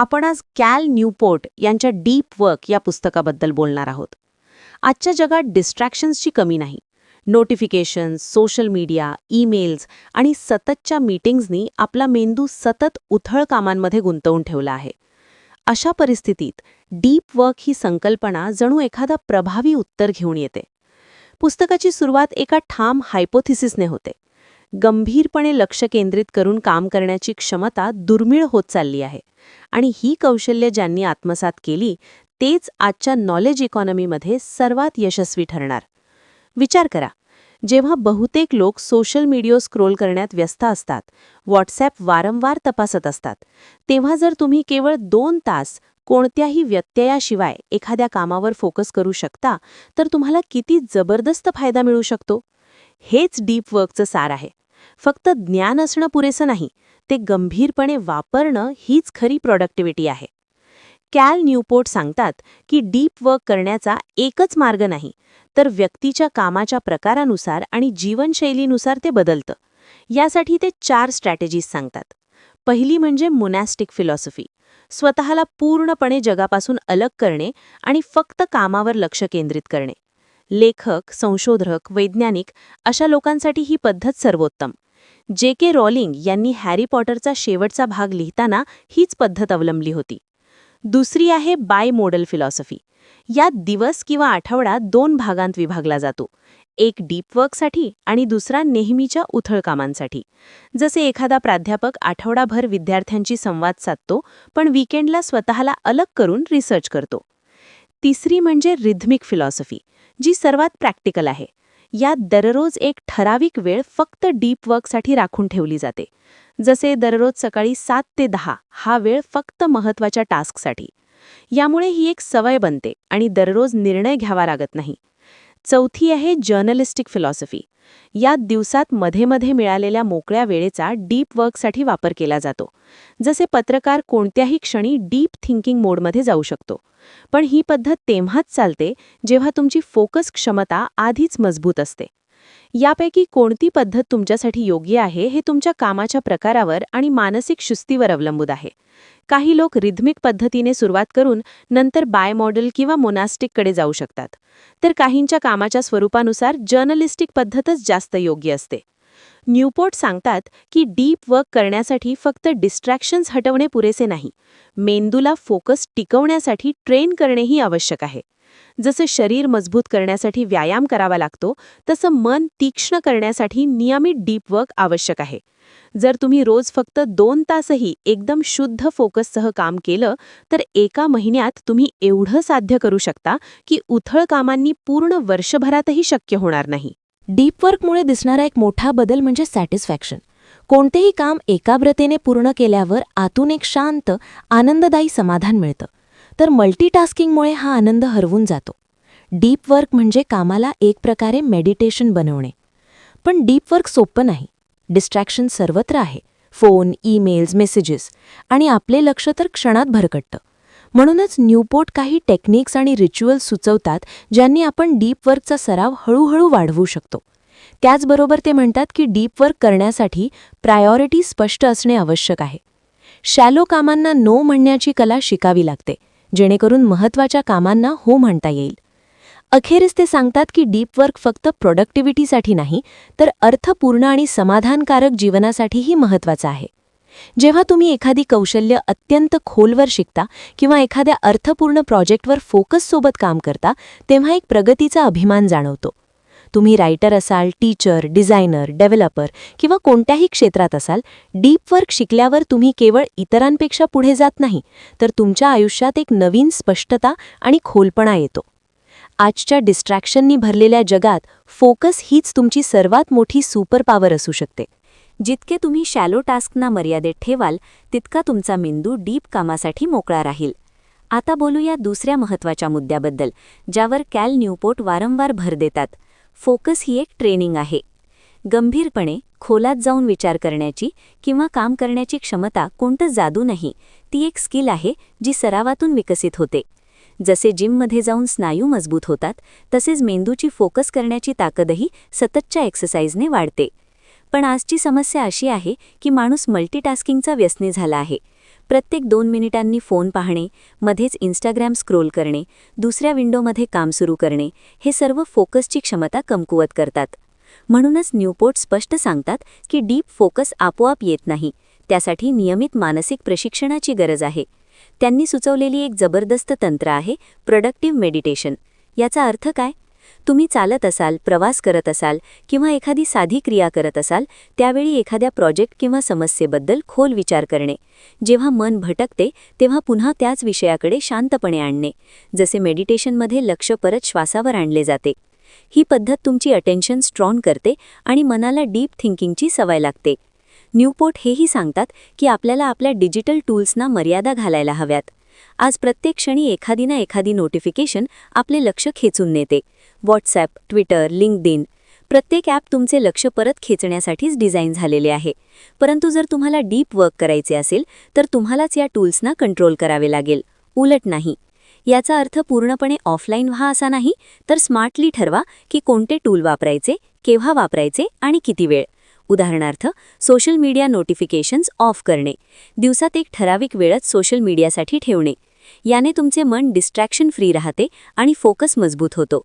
आपण आज Cal Newport यांच्या डीप वर्क या पुस्तकाबद्दल बोलणार आहोत. आजच्या जगात डिस्ट्रॅक्शन्सची कमी नाही. नोटिफिकेशन्स सोशल मीडिया ईमेल्स आणि सततच्या मीटिंग्जनी आपला मेंदू सतत उथळ कामांमध्ये गुंतवून ठेवला आहे. अशा परिस्थितीत डीप वर्क ही संकल्पना जणू एखादा प्रभावी उत्तर घेऊन येते. पुस्तकाची सुरुवात एका ठाम हायपोथिसिसने होते. गंभीरपणे लक्ष केंद्रित करून काम करण्याची क्षमता दुर्मिळ होत चालली आहे. आणि ही कौशल्य ज्यांनी आत्मसात केली तेच आजच्या नॉलेज इकॉनॉमीमध्ये सर्वात यशस्वी ठरणार. विचार करा जेव्हा बहुतेक लोक सोशल मीडिया स्क्रोल करण्यात व्यस्त असतात व्हॉट्सॲप वारंवार तपासत असतात तेव्हा जर तुम्ही केवळ दोन तास कोणत्याही व्यत्ययाशिवाय एखाद्या कामावर फोकस करू शकता तर तुम्हाला किती जबरदस्त फायदा मिळू शकतो? हेच डीप वर्कचं सार आहे. फक्त ज्ञान असणं पुरेसं नाही ते गंभीरपणे वापरणं हीच खरी प्रॉडक्टिव्हिटी आहे. कॅल न्यूपोर्ट सांगतात की डीप वर्क करण्याचा एकच मार्ग नाही तर व्यक्तीच्या कामाच्या प्रकारानुसार आणि जीवनशैलीनुसार ते बदलतं. यासाठी ते चार स्ट्रॅटेजीज सांगतात. पहिली म्हणजे मुनॅस्टिक फिलॉसॉफी स्वतःला पूर्णपणे जगापासून अलग करणे आणि फक्त कामावर लक्ष केंद्रित करणे. लेखक संशोधक वैज्ञानिक अशा लोकांसाठी ही पद्धत सर्वोत्तम. जे के रॉलिंग यांनी हॅरी पॉटरचा शेवटचा भाग लिहिताना हीच पद्धत अवलंबली होती. दुसरी आहे बाय मॉडल फिलॉसॉफी. यात दिवस किंवा आठवडा दोन भागांत विभागला जातो. एक डीप वर्कसाठी आणि दुसरा नेहमीच्या उथळ कामांसाठी. जसे एखादा प्राध्यापक आठवडाभर विद्यार्थ्यांची संवाद साधतो पण वीकेंडला स्वतःला अलग करून रिसर्च करतो. तिसरी म्हणजे रिथमिक फिलॉसॉफी. जी सर्वात प्रॅक्टिकल आहे. यात दररोज एक ठराविक वेळ फक्त डीप वर्कसाठी राखून ठेवली जाते. जसे दररोज सकाळी सात ते दहा हा वेळ फक्त महत्त्वाच्या टास्कसाठी. यामुळे ही एक सवय बनते आणि दररोज निर्णय घ्यावा लागत नाही. चौथी आहे जर्नलिस्टिक फिलॉसॉफी. यात दिवसात मध्ये मध्ये मिळालेल्या मोकळ्या वेळेचा डीप वर्कसाठी वापर केला जातो. जसे पत्रकार कोणत्याही क्षणी डीप थिंकिंग मोडमध्ये जाऊ शकतो. पण ही पद्धत तेव्हाच चालते जेव्हा तुमची फोकस क्षमता आधीच मजबूत असते. यापैकी कोणती पद्धत तुमच्यासाठी योग्य आहे हे तुमच्या कामाच्या प्रकारावर आणि मानसिक शिस्तीवर अवलंबून आहे. काही लोक रिथमिक पद्धतीने सुरुवात करून नंतर बाय मॉडेल किंवा मोनास्टिककडे जाऊ शकतात. तर काहींच्या कामाच्या स्वरूपानुसार जर्नलिस्टिक पद्धतच जास्त योग्य असते. न्यूपोर्ट सांगतात की डीप वर्क करण्यासाठी फक्त डिस्ट्रॅक्शन्स हटवणे पुरेसे नाही. मेंदूला फोकस टिकवण्यासाठी ट्रेन करणेही आवश्यक आहे. जसं शरीर मजबूत करण्यासाठी व्यायाम करावा लागतो तसं मन तीक्ष्ण करण्यासाठी नियमित डीप वर्क आवश्यक आहे. जर तुम्ही रोज फक्त दोन तासही एकदम शुद्ध फोकससह काम केलं तर एका महिन्यात तुम्ही एवढं साध्य करू शकता की उथळ कामांनी पूर्ण वर्षभरातही शक्य होणार नाही. डीप वर्कमुळे दिसणारा एक मोठा बदल म्हणजे सॅटिस्फॅक्शन. कोणतेही काम एकाग्रतेने पूर्ण केल्यावर आतून एक शांत आनंददायी समाधान मिळतं. तर मल्टीटास्किंगमुळे हा आनंद हरवून जातो. डीप वर्क म्हणजे कामाला एक प्रकारे मेडिटेशन बनवणे. पण डीप वर्क सोपं नाही. डिस्ट्रॅक्शन सर्वत्र आहे. फोन ईमेल्स मेसेजेस आणि आपले लक्ष तर क्षणात भरकटतं. म्हणूनच न्यूपोर्ट काही टेक्निक्स आणि रिच्युअल्स सुचवतात ज्यांनी आपण डीप वर्कचा सराव हळूहळू वाढवू शकतो. त्याचबरोबर ते म्हणतात की डीप वर्क करण्यासाठी प्रायॉरिटी स्पष्ट असणे आवश्यक आहे. शॅलो कामांना नो म्हणण्याची कला शिकावी लागते. जेणेकरून महत्त्वाच्या कामांना हो म्हणता येईल. अखेरीस ते सांगतात की डीप वर्क फक्त प्रोडक्टिव्हिटीसाठी नाही तर अर्थपूर्ण आणि समाधानकारक जीवनासाठीही महत्त्वाचं आहे. जेव्हा तुम्ही एखादी कौशल्य अत्यंत खोलवर शिकता किंवा एखाद्या अर्थपूर्ण प्रोजेक्टवर फोकससोबत काम करता तेव्हा एक प्रगतीचा अभिमान जाणवतो. तुम्ही रायटर असाल टीचर डिझायनर डेव्हलपर किंवा कोणत्याही क्षेत्रात असाल डीप वर्क शिकल्यावर तुम्ही केवळ इतरांपेक्षा पुढे जात नाही तर तुमच्या आयुष्यात एक नवीन स्पष्टता आणि खोलपणा येतो. आजच्या डिस्ट्रॅक्शननी भरलेल्या जगात फोकस हीच तुमची सर्वात मोठी सुपर पॉवर असू शकते. जितके तुम्ही शॅलो टास्कना मर्यादेत ठेवाल तितका तुमचा मेंदू डीप कामासाठी मोकळा राहील. आता बोलूया दुसऱ्या महत्त्वाच्या मुद्द्याबद्दल ज्यावर कॅल न्यूपोर्ट वारंवार भर देतात. फोकस ही एक ट्रेनिंग आहे. गंभीरपणे खोलात जाऊन विचार करण्याची किंवा काम करण्याची क्षमता कोणतं जादू नाही ती एक स्किल आहे जी सरावातून विकसित होते. जसे जिममध्ये जाऊन स्नायू मजबूत होतात तसेच मेंदूची फोकस करण्याची ताकदही सततच्या एक्सरसाइजने वाढते. पण आजची समस्या अशी आहे की माणूस मल्टीटास्किंगचा व्यसनी झाला आहे. प्रत्येक दोन मिनिटांनी फोन पाहणे मध्येच इंस्टाग्राम स्क्रोल करणे दुसऱ्या विंडोमध्ये काम सुरू करणे हे सर्व फोकसची क्षमता कमकुवत करतात. म्हणूनच न्यूपोर्ट स्पष्ट सांगतात की डीप फोकस आपोआप येत नाही त्यासाठी नियमित मानसिक प्रशिक्षणाची गरज आहे. त्यांनी सुचवलेली एक जबरदस्त तंत्र आहे प्रोडक्टिव्ह मेडिटेशन याचा अर्थ काय? तुम्ही चालत असाल प्रवास करत असाल किंवा एखादी साधी क्रिया करत असाल त्यावेळी एखाद्या प्रोजेक्ट किंवा समस्येबद्दल खोल विचार करणे. जेव्हा मन भटकते तेव्हा पुन्हा त्याच विषयाकडे शांतपणे आणणे. जसे मेडिटेशनमध्ये लक्ष परत श्वासावर आणले जाते. ही पद्धत तुमची अटेन्शन स्ट्रॉंग करते आणि मनाला डीप थिंकिंगची सवय लागते. न्यूपोर्ट हेही सांगतात की आपल्याला आपल्या डिजिटल टूल्सना मर्यादा घालायला हव्यात. आज प्रत्येक क्षणी एखादी ना एखादी नोटिफिकेशन आपले लक्ष खेचून नेते. व्हॉट्सॲप ट्विटर लिंकडिन प्रत्येक ॲप तुमचे लक्ष परत खेचण्यासाठीच डिझाईन झालेले आहे. परंतु जर तुम्हाला डीप वर्क करायचे असेल तर तुम्हालाच या टूल्सना कंट्रोल करावे लागेल. उलट नाही. याचा अर्थ पूर्णपणे ऑफलाईन व्हा असा नाही तर स्मार्टली ठरवा की कोणते टूल वापरायचे केव्हा वापरायचे आणि किती वेळ. उदाहरणार्थ सोशल मीडिया नोटिफिकेशन्स ऑफ करणे. दिवसात एक ठराविक वेळच सोशल मीडियासाठी ठेवणे. याने तुमचे मन डिस्ट्रॅक्शन फ्री राहते आणि फोकस मजबूत होतो.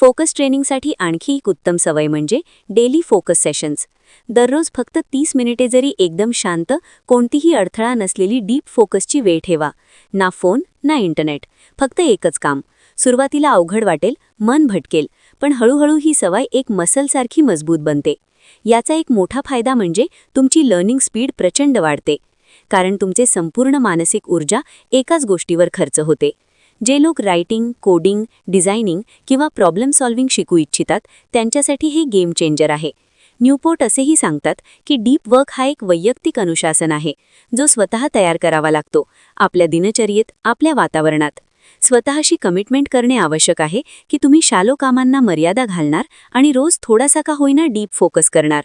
फोकस ट्रेनिंगसाठी आणखी एक उत्तम सवय म्हणजे डेली फोकस सेशन्स दररोज फक्त तीस मिनिटे जरी एकदम शांत कोणतीही अडथळा नसलेली डीप फोकसची वेळ ठेवा. ना फोन ना इंटरनेट फक्त एकच काम. सुरुवातीला अवघड वाटेल मन भटकेल पण हळूहळू ही सवय एक मसलसारखी मजबूत बनते. याचा एक मोठा फायदा म्हणजे तुमची लर्निंग स्पीड प्रचंड वाढते. कारण तुमचे संपूर्ण मानसिक ऊर्जा एकाच गोष्टीवर खर्च होते. जे लोक रायटिंग कोडिंग डिझायनिंग किंवा प्रॉब्लेम सॉल्व्हिंग शिकू इच्छितात त्यांच्यासाठी हे गेम चेंजर आहे. न्यूपोर्ट असेही सांगतात की डीप वर्क हा एक वैयक्तिक अनुशासन आहे जो स्वतः तयार करावा लागतो आपल्या दिनचर्येत आपल्या वातावरणात. स्वतःशी कमिटमेंट करणे आवश्यक आहे की तुम्ही शालो कामांना मर्यादा घालणार आणि रोज थोडासा का होईना डीप फोकस करणार.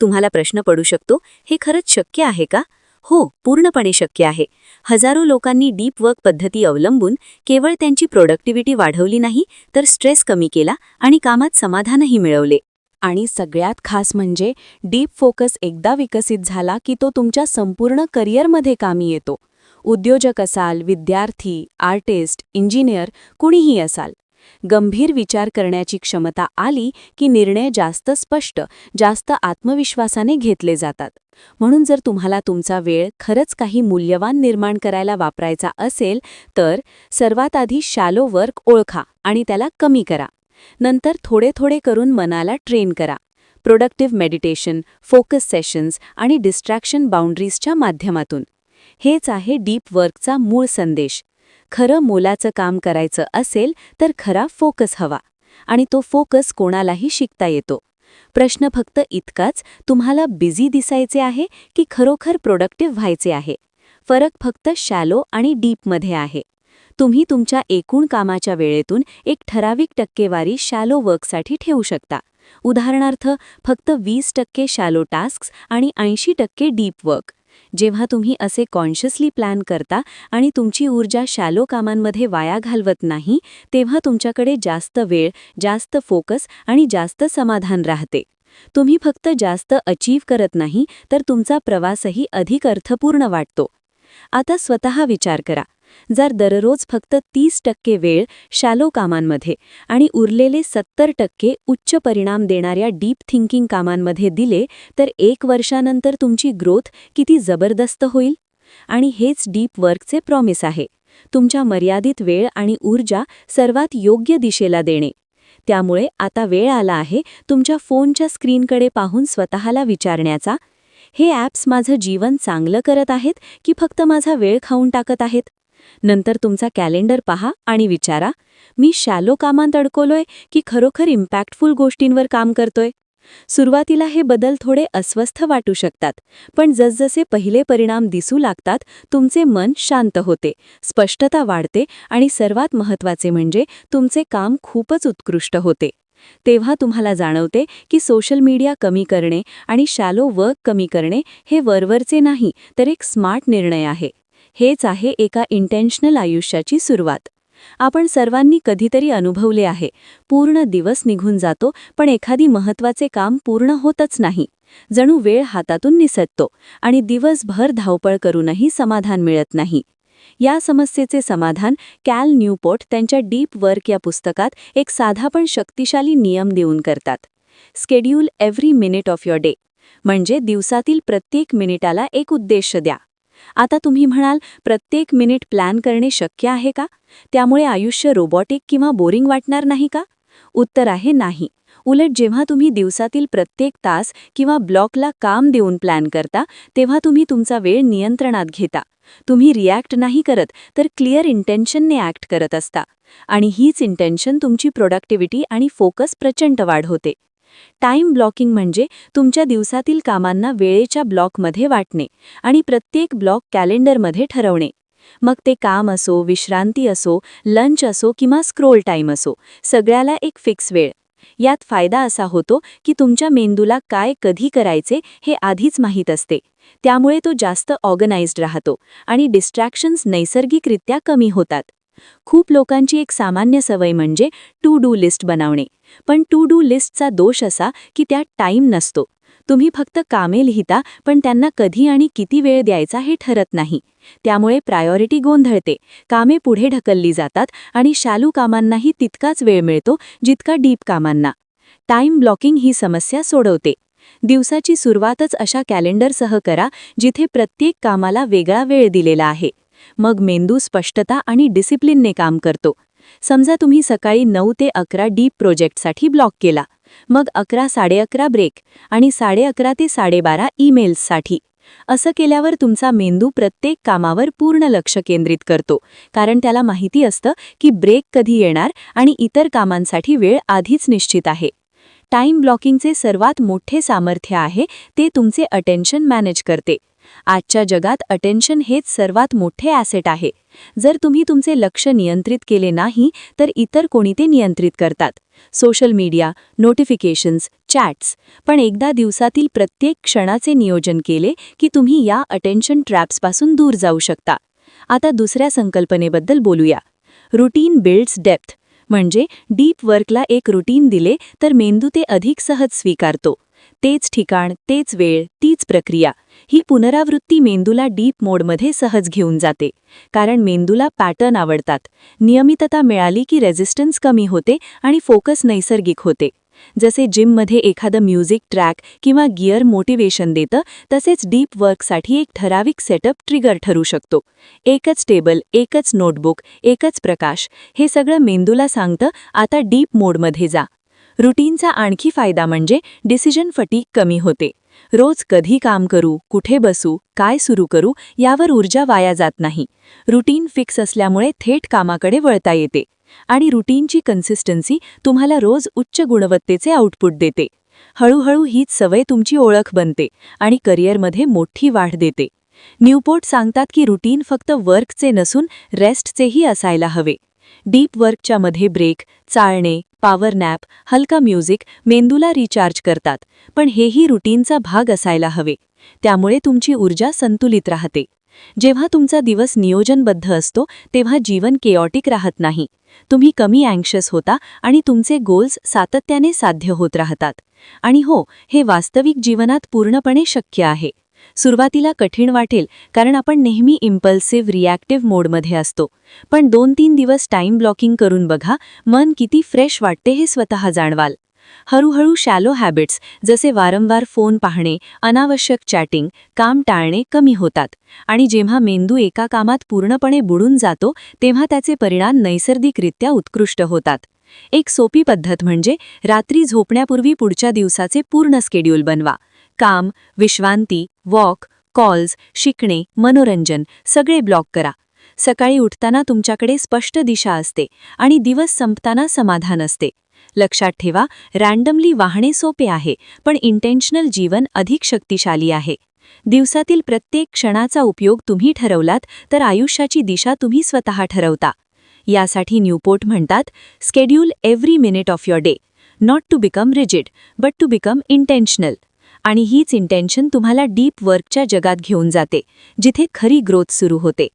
तुम्हाला प्रश्न पडू शकतो हे खरंच शक्य आहे का? हो पूर्णपणे शक्य आहे. हजारो लोकांनी डीप वर्क पद्धती अवलंबून केवळ त्यांची प्रोडक्टिव्हिटी वाढवली नाही तर स्ट्रेस कमी केला आणि कामात समाधानही मिळवले. आणि सगळ्यात खास म्हणजे डीप फोकस एकदा विकसित झाला की तो तुमच्या संपूर्ण करिअरमध्ये कामी येतो. उद्योजक असाल विद्यार्थी आर्टिस्ट इंजिनियर कुणीही असाल. गंभीर विचार करण्याची क्षमता आली की निर्णय जास्त स्पष्ट जास्त आत्मविश्वासाने घेतले जातात. म्हणून जर तुम्हाला तुमचा वेळ खरंच काही मूल्यवान निर्माण करायला वापरायचा असेल तर सर्वात आधी शॅलो वर्क ओळखा आणि त्याला कमी करा. नंतर थोडे थोडे करून मनाला ट्रेन करा. प्रोडक्टिव्ह मेडिटेशन फोकस सेशन्स आणि डिस्ट्रॅक्शन बाउंड्रीजच्या माध्यमातून. हेच आहे डीप वर्कचा मूळ संदेश. खरं मोलाचं काम करायचं असेल तर खरा फोकस हवा आणि तो फोकस कोणालाही शिकता येतो. प्रश्न फक्त इतकाच तुम्हाला बिझी दिसायचे आहे की खरोखर प्रोडक्टिव्ह व्हायचे आहे? फरक फक्त शॅलो आणि डीपमध्ये आहे. तुम्ही तुमच्या एकूण कामाच्या वेळेतून एक ठराविक टक्केवारी शॅलो वर्कसाठी ठेवू शकता. उदाहरणार्थ फक्त वीस टक्के शॅलो टास्क्स आणि ऐंशी टक्के डीप वर्क. जेव्हा तुम्ही असे कॉन्शियसली प्लॅन करता आणि तुमची ऊर्जा शॅलो कामांमध्ये वाया घालवत नाही तेव्हा तुमच्याकडे जास्त वेळ जास्त फोकस आणि जास्त समाधान राहते. तुम्ही फक्त जास्त अचीव करत नाही तर तुमचा प्रवासही अधिक अर्थपूर्ण वाटतो. आता स्वतः विचार करा. जर दररोज फक्त तीस टक्के वेळ शॅलो कामांमध्ये आणि उरलेले सत्तर टक्के उच्च परिणाम देणाऱ्या डीप थिंकिंग कामांमध्ये दिले तर एक वर्षानंतर तुमची ग्रोथ किती जबरदस्त होईल? आणि हेच डीप वर्कचे प्रॉमिस आहे. तुमच्या मर्यादित वेळ आणि ऊर्जा सर्वात योग्य दिशेला देणे. त्यामुळे आता वेळ आला आहे तुमच्या फोनच्या स्क्रीनकडे पाहून स्वतःला विचारण्याचा. हे ॲप्स माझं जीवन चांगलं करत आहेत की फक्त माझा वेळ खाऊन टाकत आहेत? नंतर तुमचा कॅलेंडर पहा आणि विचारा मी शॅलो कामांत अडकलोय की खरोखर इम्पॅक्टफुल गोष्टींवर काम करतोय? सुरुवातीला हे बदल थोडे अस्वस्थ वाटू शकतात पण जसजसे पहिले परिणाम दिसू लागतात तुमचे मन शांत होते स्पष्टता वाढते आणि सर्वात महत्त्वाचे म्हणजे तुमचे काम खूपच उत्कृष्ट होते. तेव्हा तुम्हाला जाणवते की सोशल मीडिया कमी करणे आणि शॅलो वर्क कमी करणे हे वरवरचे नाही तर एक स्मार्ट निर्णय आहे. हेच आहे एका इंटेन्शनल आयुष्याची सुरुवात. आपण सर्वांनी कधीतरी अनुभवले आहे पूर्ण दिवस निघून जातो पण एखादी महत्त्वाचे काम पूर्ण होतच नाही. जणू वेळ हातातून निसटतो आणि दिवसभर धावपळ करूनही समाधान मिळत नाही. या समस्येचे समाधान कॅल न्यूपोर्ट त्यांच्या डीप वर्क या पुस्तकात एक साधा पण शक्तिशाली नियम देऊन करतात. Schedule every minute of your day म्हणजे दिवसातील प्रत्येक मिनिटाला एक उद्देश द्या. आता तुम्ही म्हणाल प्रत्येक मिनिट प्लॅन करणे शक्य आहे का? त्यामुळे आयुष्य रोबॉटिक किंवा बोरिंग वाटणार नाही का? उत्तर आहे नाही. उलट जेव्हा तुम्ही दिवसातील प्रत्येक तास किंवा ब्लॉकला काम देऊन प्लॅन करता तेव्हा तुम्ही तुमचा वेळ नियंत्रणात घेता. तुम्ही रिॲक्ट नाही करत तर क्लिअर इंटेन्शनने ॲक्ट करत असता. आणि हीच इंटेन्शन तुमची प्रोडक्टिव्हिटी आणि फोकस प्रचंड वाढ होते. टाइम ब्लॉकिंग म्हणजे तुमच्या दिवसातील कामांना वेळेच्या ब्लॉकमध्ये वाटणे आणि प्रत्येक ब्लॉक कॅलेंडरमध्ये ठरवणे. मग ते काम असो विश्रांती असो लंच असो किंवा स्क्रोल टाईम असो सगळ्याला एक फिक्स वेळ. यात फायदा असा होतो की तुमच्या मेंदूला काय कधी करायचे हे आधीच माहीत असते. त्यामुळे तो जास्त ऑर्गनाइज्ड राहतो आणि डिस्ट्रॅक्शन्स नैसर्गिकरित्या कमी होतात. खूप लोकांची एक सामान्य सवय म्हणजे टू डू लिस्ट बनवणे. पण टू डू लिस्टचा दोष असा की त्यात टाईम नसतो. तुम्ही फक्त कामे लिहिता पण त्यांना कधी आणि किती वेळ द्यायचा हे ठरत नाही. त्यामुळे प्रायोरिटी गोंधळते. कामे पुढे ढकलली जातात आणि शालू कामांनाही तितकाच वेळ मिळतो जितका डीप कामांना. टाईम ब्लॉकिंग ही समस्या सोडवते. दिवसाची सुरुवातच अशा कॅलेंडरसह करा जिथे प्रत्येक कामाला वेगळा वेळ दिलेला आहे. मग मेंदू स्पष्टता आणि डिसिप्लिनने काम करतो. समजा तुम्ही सकाळी नऊ ते अकरा डीप प्रोजेक्टसाठी ब्लॉक केला. मग अकरा साडे अकरा ब्रेक आणि साडे अकरा ते साडेबारा ईमेल्ससाठी. असं केल्यावर तुमचा मेंदू प्रत्येक कामावर पूर्ण लक्ष केंद्रित करतो. कारण त्याला माहिती असतं की ब्रेक कधी येणार आणि इतर कामांसाठी वेळ आधीच निश्चित आहे. टाइम ब्लॉकिंगचे सर्वात मोठे सामर्थ्य आहे ते तुमचे अटेन्शन मॅनेज करते. आजच्या जगात अटेन्शन हेच सर्वात मोठे ॲसेट आहे. जर तुम्ही तुमचे लक्ष नियंत्रित केले नाही तर इतर कोणी ते नियंत्रित करतात. सोशल मीडिया नोटिफिकेशन्स चॅट्स पण एकदा दिवसातील प्रत्येक क्षणाचे नियोजन केले की तुम्ही या अटेन्शन ट्रॅप्सपासून दूर जाऊ शकता. आता दुसऱ्या संकल्पनेबद्दल बोलूया. रुटीन बिल्ड्स डेप्थ म्हणजे डीप वर्कला एक रुटीन दिले तर मेंदू ते अधिक सहज स्वीकारतो. तेच ठिकाण तेच वेळ तीच प्रक्रिया. ही पुनरावृत्ती मेंदूला डीप मोडमध्ये सहज घेऊन जाते. कारण मेंदूला पॅटर्न आवडतात. नियमितता मिळाली की रेझिस्टन्स कमी होते आणि फोकस नैसर्गिक होते. जसे जिममध्ये एखादं म्युझिक ट्रॅक किंवा गिअर मोटिवेशन देतं तसेच डीप वर्कसाठी एक ठराविक सेटअप ट्रिगर ठरू शकतो. एकच टेबल एकच नोटबुक एकच प्रकाश हे सगळं मेंदूला सांगतं आता डीप मोडमध्ये जा. रुटीनचा आणखी फायदा म्हणजे डिसिजन फटीक कमी होते. रोज कधी काम करू कुठे बसू काय सुरू करू यावर ऊर्जा वाया जात नाही. रुटीन फिक्स असल्यामुळे थेट कामाकडे वळता येते. आणि रुटीनची कन्सिस्टन्सी तुम्हाला रोज उच्च गुणवत्तेचे आउटपुट देते. हळूहळू हीच सवय तुमची ओळख बनते आणि करिअरमध्ये मोठी वाढ देते. न्यूपोर्ट सांगतात की रुटीन फक्त वर्कचे नसून रेस्टचेही असायला हवे. डीप वर्कच्या मध्ये ब्रेक चाळणे पॉवर नॅप हलका म्युझिक मेंदूला रिचार्ज करतात. पण हेही रुटीनचा भाग असायला हवे. त्यामुळे तुमची ऊर्जा संतुलित राहते. जेव्हा तुमचा दिवस नियोजनबद्ध असतो तेव्हा जीवन केऑटिक राहत नाही. तुम्ही कमी अँक्शस होता आणि तुमचे गोल्स सातत्याने साध्य होत राहतात. आणि हो हे वास्तविक जीवनात पूर्णपणे शक्य आहे. सुरुवातीला कठीण वाटेल कारण आपण नेहमी इम्पल्सिव्ह रिॲक्टिव्ह मोडमध्ये असतो. पण दोन तीन दिवस टाईम ब्लॉकिंग करून बघा मन किती फ्रेश वाटते हे स्वतः जाणवाल. हळूहळू शॅलो हॅबिट्स जसे वारंवार फोन पाहणे अनावश्यक चॅटिंग काम टाळणे कमी होतात. आणि जेव्हा मेंदू एका कामात पूर्णपणे बुडून जातो तेव्हा त्याचे परिणाम नैसर्गिकरित्या उत्कृष्ट होतात. एक सोपी पद्धत म्हणजे रात्री झोपण्यापूर्वी पुढच्या दिवसाचे पूर्ण स्केड्यूल बनवा. काम विश्रांती वॉक कॉल्स शिकणे मनोरंजन सगळे ब्लॉक करा. सकाळी उठताना तुमच्याकडे स्पष्ट दिशा असते आणि दिवस संपताना समाधान असते. लक्षात ठेवा रँडमली वाहणे सोपे आहे पण इंटेन्शनल जीवन अधिक शक्तिशाली आहे. दिवसातील प्रत्येक क्षणाचा उपयोग तुम्ही ठरवलात तर आयुष्याची दिशा तुम्ही स्वतः ठरवता. यासाठी न्यूपोर्ट म्हणतात schedule every minute of your day not to become rigid but to become intentional आणि हीच इंटेन्शन तुम्हाला डीप वर्कच्या जगात घेऊन जाते जिथे खरी ग्रोथ सुरू होते.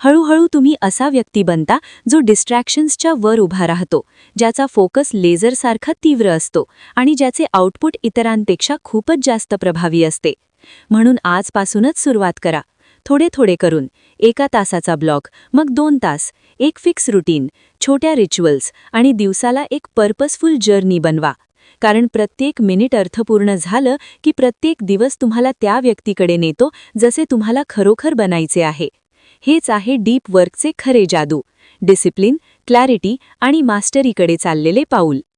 हळूहळू तुम्ही असा व्यक्ती बनता जो डिस्ट्रॅक्शन्सच्या वर उभा राहतो ज्याचा फोकस लेझरसारखा तीव्र असतो आणि ज्याचे आउटपुट इतरांपेक्षा खूपच जास्त प्रभावी असते. म्हणून आजपासूनच सुरुवात करा. थोडे थोडे करून एका तासाचा ब्लॉक मग दोन तास एक फिक्स रुटीन छोट्या रिच्युअल्स आणि दिवसाला एक पर्पसफुल जर्नी बनवा. कारण प्रत्येक मिनिट अर्थपूर्ण झालं की प्रत्येक दिवस तुम्हाला त्या व्यक्तीकडे नेतो जसे तुम्हाला खरोखर बनायचे आहे. हेच आहे डीप वर्कचे खरे जादू. डिसिप्लिन क्लॅरिटी आणि मास्टरीकडे चाललेले पाऊल.